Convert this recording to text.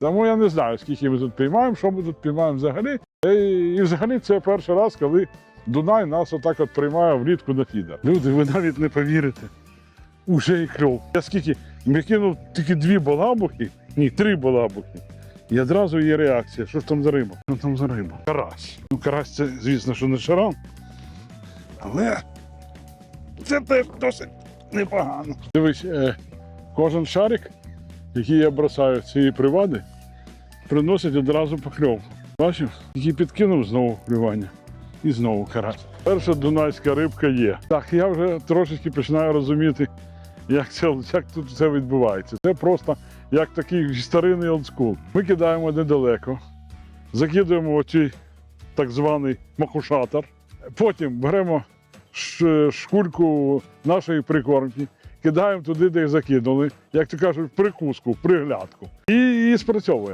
Тому я не знаю, скільки ми тут піймаємо, що ми тут піймаємо взагалі. І взагалі це перший раз, коли Дунай нас отак от приймає влітку на фідер. Люди, ви навіть не повірите. Уже і кльов. Я скільки я кинув тільки дві балабухи, ні, три балабухи. І одразу є реакція. Що ж там за риба? Що там за риба? Карась. Ну, карась це, звісно, що не шаран. Але це теж досить непогано. Дивись, е, кожен шарик, який я бросаю з цієї привади, приносить одразу покльовку. Бачив? Який підкинув знову клювання. І знову карась. Перша дунайська рибка є. Так, я вже трошечки починаю розуміти, як, це, як тут все відбувається. Це просто як такий старинний олдскул. Ми кидаємо недалеко, закидуємо оцей так званий макушатор. Потім беремо шкульку нашої прикормки, кидаємо туди, де їх закинули, як то кажуть, прикуску, приглядку. І, і спрацьовує.